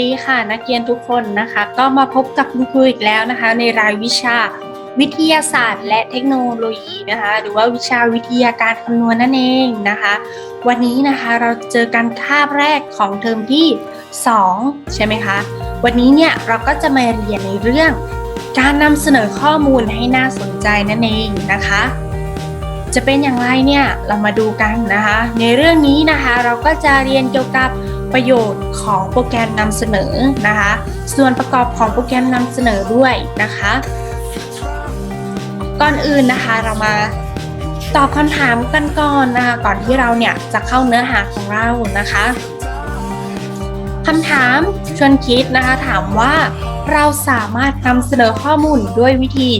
ดีค่ะนักเรียนทุกคนนะคะ ก็มาพบกับคุณครูอีกแล้วนะคะ ในรายวิชาวิทยาศาสตร์ และเทคโนโลยีนะคะ หรือว่าวิชาวิทยาการคำนวณนั่นเองนะคะ วันนี้นะคะเราเจอกันคาบแรกของเทอมที่ 2 ใช่ไหมคะ วันนี้เนี่ยเราก็จะมาเรียนในเรื่อง การนำเสนอข้อมูลให้น่าสนใจนั่นเองนะคะจะเป็นอย่างไรเนี่ยเรามาดูกันนะคะ ในเรื่องนี้นะคะเราก็จะเรียนเกี่ยวกับ ประโยชน์ของโปรแกรมนำเสนอนะคะ ส่วนประกอบของโปรแกรมนำเสนอด้วยนะคะ ก่อนอื่นนะคะเรามาตอบคำถามกันก่อนนะคะก่อนที่เราเนี่ยจะเข้าเนื้อหาของเรานะคะคำถามชวนคิดนะคะถามว่าเราสามารถนำเสนอข้อมูลด้วยวิธี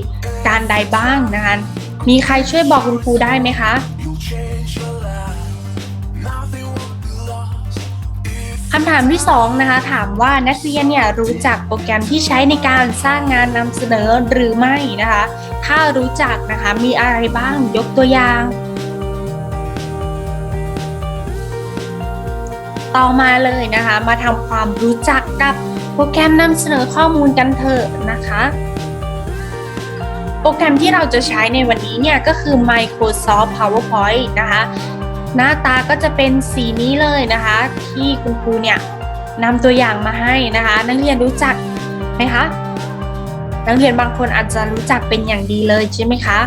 การใดบ้างนะคะ มีใครช่วยบอกคุณครูได้ไหมคะำถามที่2นะคะถามว่านักเรียนเนี่ยรู้จักโปรแกรมที่ใช้ในการสร้างงานนำเสนอหรือไม่นะคะ ถ้ารู้จักนะคะมีอะไรบ้างยกตัวอย่าง ต่อมาเลยนะคะมาทำความรู้จักกับโปรแกรมนำเสนอข้อมูลกันเถอะนะคะ โปรแกรมที่เราจะใช้ในวันนี้เนี่ยก็คือ Microsoft PowerPoint นะคะ หน้าตาก็จะเป็นสีนี้เลยนะคะ ที่คุณครูเนี่ยนำตัวอย่างมาให้นะคะ นักเรียนรู้จักไหมคะนักเรียนบางคนอาจจะรู้จักเป็นอย่างดีเลยใช่ไหมคะ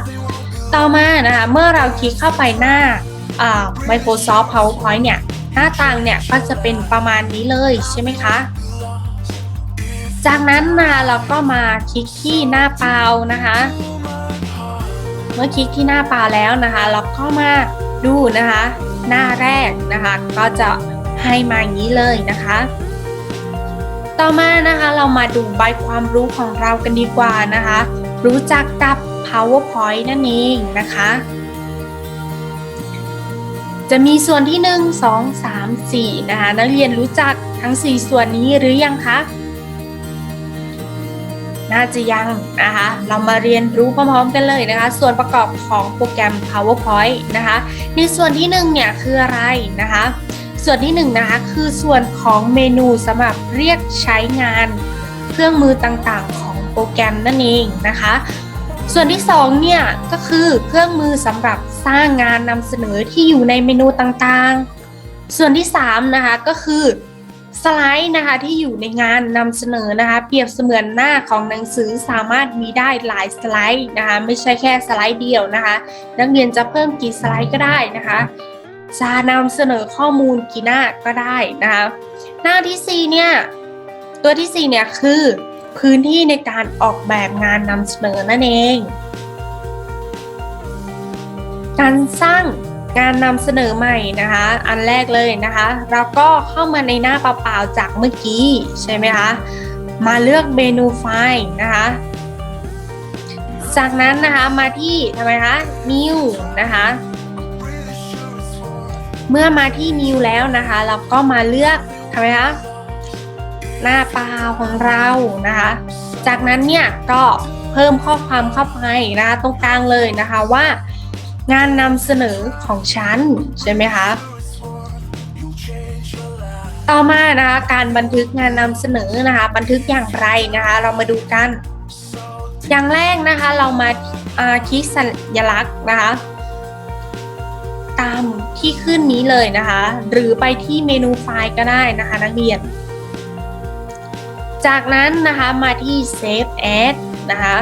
ต่อมานะคะเมื่อเราคลิกเข้าไปหน้า Microsoft PowerPoint เนี่ยหน้าต่างเนี่ยก็จะเป็นประมาณนี้เลยใช่ไหมคะ จากนั้นมาเราก็มาคลิกที่หน้าเปล่านะคะ เมื่อคลิกที่หน้าเปล่าแล้วนะคะ เราก็มา ดูนะคะ หน้าแรกนะคะก็จะให้มาอย่างนี้เลยนะคะ ต่อมานะคะเรามาดูใบความรู้ของเรากันดีกว่านะคะ รู้จักกับ PowerPoint นั่นเองนะคะ จะมีส่วนที่ 1 2 3 4นะคะนักเรียนรู้จักทั้ง 4 ส่วนนี้หรือยังคะ น่าจะยังนะคะ เรามาเรียนรู้พร้อมๆกันเลยนะคะ ส่วนประกอบของโปรแกรม PowerPoint นะคะ ในส่วนที่1เนี่ยคืออะไรนะคะ ส่วนที่1นงนะคะคือส่วนของเมนูสำหรับเรียกใช้งานเครื่องมือต่างๆ ของโปรแกรมนั่นเองนะคะ ส่วนที่2เนี่ยก็คือเครื่องมือสำหรับสร้างงานนำเสนอที่อยู่ในเมนูต่างๆ ส่วนที่3นะคะก็คือ สไลด์นะคะที่อยู่ในงานนำเสนอนะคะเปรียบเสมือนหน้าของหนังสือสามารถมีได้หลายสไลด์นะคะไม่ใช่แค่สไลด์เดียวนะคะ นักเรียนจะเพิ่มกี่สไลด์ก็ได้นะคะจะนำเสนอข้อมูลกี่หน้าก็ได้นะคะหน้าที่4เนี่ยตัวที่4เนี่ยคือพื้นที่ในการออกแบบงานนำเสนอนั่นเอง การสร้าง งานนำเสนอใหม่นะคะ อันแรกเลยนะคะ เราก็เข้ามาในหน้าเปล่าๆจากเมื่อกี้ใช่ไหมคะมาเลือกเมนูไฟล์นะคะจากนั้นนะคะมาที่ทำไมคะ New นะคะ เมื่อมาที่ New แล้วนะคะ เราก็มาเลือกทำไมคะหน้าเปล่าของเรานะคะ จากนั้นเนี่ยก็เพิ่มข้อความเข้าไปนะคะ ตรงกลางเลยนะคะว่า งานนำเสนอของฉันใช่ไหมคะต่อมานะคะการบันทึกงานนำเสนอนะคะ บันทึกอย่างไรนะคะ เรามาดูกัน อย่างแรกนะคะเรามาคลิกสัญลักษณ์นะคะ ตามที่ขึ้นนี้เลยนะคะ หรือไปที่เมนูไฟล์ก็ได้นะคะ นักเรียน จากนั้นนะคะมาที่ Save As นะคะ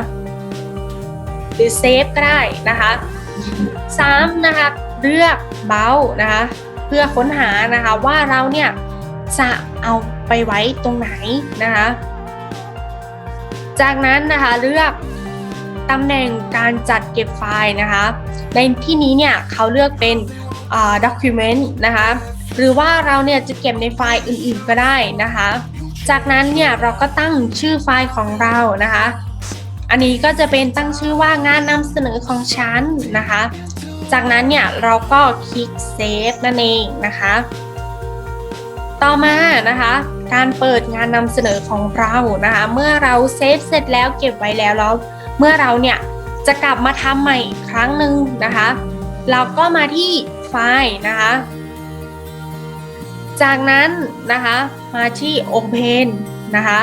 หรือ Save ก็ได้นะคะ 3 นะคะเลือกเบานะคะเพื่อค้นหานะคะว่าเราเนี่ยจะเอาไปไว้ตรงไหนนะคะ จากนั้นนะคะเลือกตำแหน่งการจัดเก็บไฟล์นะคะ ในที่นี้เนี่ยเขาเลือกเป็น document นะคะหรือว่าเราเนี่ยจะเก็บในไฟล์อื่นๆก็ได้นะคะ จากนั้นเนี่ยเราก็ตั้งชื่อไฟล์ของเรานะคะ อันนี้ก็จะเป็นตั้งชื่อว่างานนำเสนอของฉันนะคะ จากนั้นเนี่ยเราก็คลิกเซฟนั่นเองนะคะ ต่อมานะคะ การเปิดงานนำเสนอของเรานะคะ เมื่อเราเซฟเสร็จแล้วเก็บไว้แล้วแล้ว เมื่อเราเนี่ยจะกลับมาทำใหม่อีกครั้งหนึ่งนะคะ เราก็มาที่ไฟล์นะคะ จากนั้นนะคะมาที่ Open นะคะ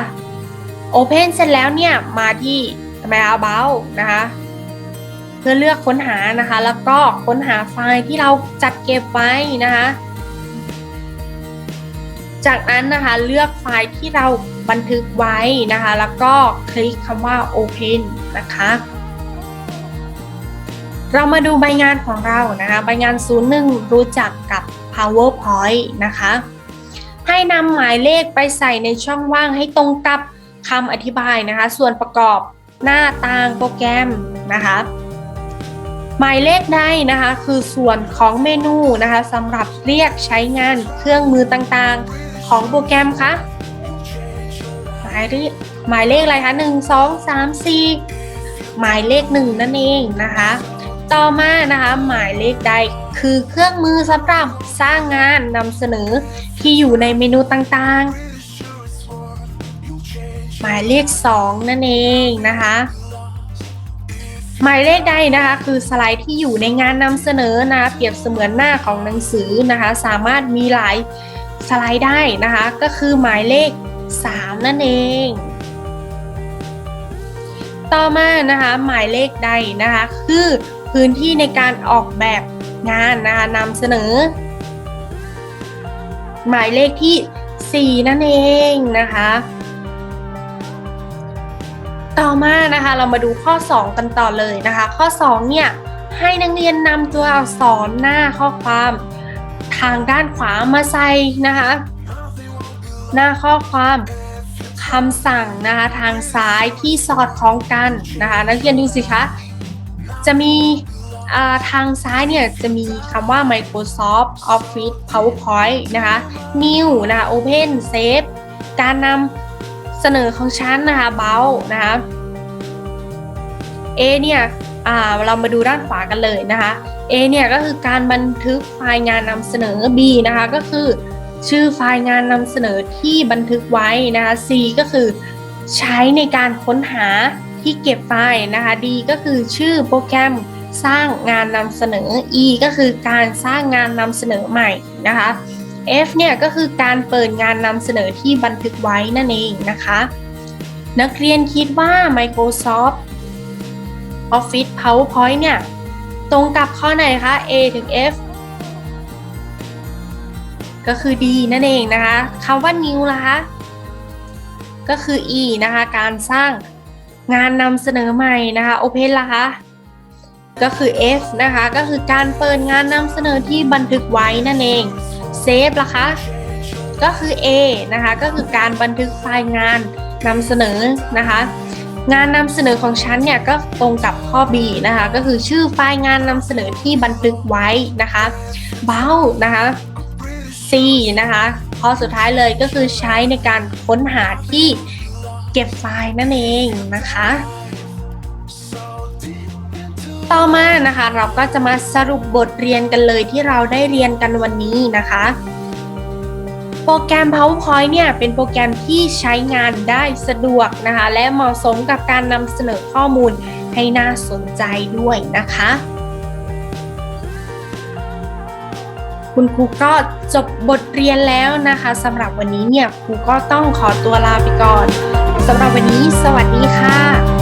Open เสร็จแล้วเนี่ยมาที่ทำไม About นะคะ เพื่อเลือกค้นหานะคะ แล้วก็ค้นหาไฟล์ที่เราจัดเก็บไว้นะคะ จากนั้นนะคะเลือกไฟล์ที่เราบันทึกไว้นะคะ แล้วก็คลิกคำว่า Open นะคะ เรามาดูใบงานของเรานะคะ ใบงาน 01 รู้จักกับ PowerPoint นะคะ ให้นำหมายเลขไปใส่ในช่องว่างให้ตรงกับคำอธิบายนะคะ ส่วนประกอบหน้าต่างโปรแกรมนะคะ หมายเลขใดนะคะ คือส่วนของเมนูนะคะสำหรับเรียกใช้งานเครื่องมือต่างๆ ของโปรแกรมคะหมายเลขหมายเลขอะไรคะหนึ่งสองสามสี่หมายเลขหนึ่งนั่นเองนะคะ ต่อมานะคะหมายเลขใดคือเครื่องมือสำหรับสร้างงานนำเสนอที่อยู่ในเมนูต่างๆ หมายเลขสองนั่นเองนะคะ หมายเลขใดนะคะคือสไลด์ที่อยู่ในงานนำเสนอนะเปรียบเสมือนหน้าของหนังสือนะคะ สามารถมีหลายสไลด์ได้นะคะ ก็คือหมายเลข 3 นั่นเอง ต่อมานะคะหมายเลขใดนะคะคือพื้นที่ในการออกแบบงานนะคะนำเสนอ หมายเลขที่ 4 นั่นเองนะคะ ต่อมานะคะเรามาดูข้อ 2 กันต่อเลยนะคะ ข้อ 2 เนี่ยให้นักเรียนนำตัวอักษรหน้าข้อความทางด้านขวามาใส่นะคะ หน้าข้อความคำสั่งนะคะทางซ้ายที่สอดคล้องกันนะคะ นักเรียนดูสิคะจะมีทางซ้ายเนี่ยจะมีคำว่า Microsoft Office PowerPoint นะคะ New นะคะ Open Save การนำ เสนอของฉันนะคะเบานะคะ A เนี่ยเรามาดูด้านขวากันเลยนะคะ A เนี่ยก็คือการบันทึกไฟล์งานนำเสนอ B นะคะก็คือ ชื่อไฟล์งานนำเสนอที่บันทึกไว้นะคะ C ก็คือใช้ในการค้นหาที่เก็บไฟล์นะคะ D ก็คือชื่อโปรแกรมสร้างงานนำเสนอ E ก็คือการสร้างงานนำเสนอใหม่นะคะ F เนี่ยก็คือการเปิดงานนำเสนอที่บันทึกไว้นั่นเองนะคะ นักเรียนคิดว่า Microsoft Office PowerPoint เนี่ย ตรงกับข้อไหนคะ A ถึง F ก็คือ D นั่นเองนะคะคำว่า new ล่ะคะ ก็คือ E นะคะ การสร้างงานนำเสนอใหม่นะคะ Open ล่ะคะก็คือ F นะคะ ก็คือการเปิดงานนำเสนอที่บันทึกไว้นั่นเอง Save ล่ะคะ ก็คือ A นะคะ ก็คือการบันทึกไฟล์งานนำเสนอนะคะ งานนำเสนอของฉันเนี่ยก็ตรงกับข้อ B นะคะ ก็คือชื่อไฟล์งานนำเสนอที่บันทึกไว้นะคะเบ้านะคะ C นะคะข้อสุดท้ายเลยก็คือใช้ในการค้นหาที่เก็บไฟล์นั่นเองนะคะ ต่อมานะคะ เราก็จะมาสรุปบทเรียนกันเลยที่เราได้เรียนกันวันนี้นะคะ โปรแกรม PowerPoint เนี่ยเป็นโปรแกรมที่ใช้งานได้สะดวกนะคะ และเหมาะสมกับการนำเสนอข้อมูลให้น่าสนใจด้วยนะคะ คุณครูก็จบบทเรียนแล้วนะคะสำหรับวันนี้เนี่ยครูก็ต้องขอตัวลาไปก่อนสำหรับวันนี้ สวัสดีค่ะ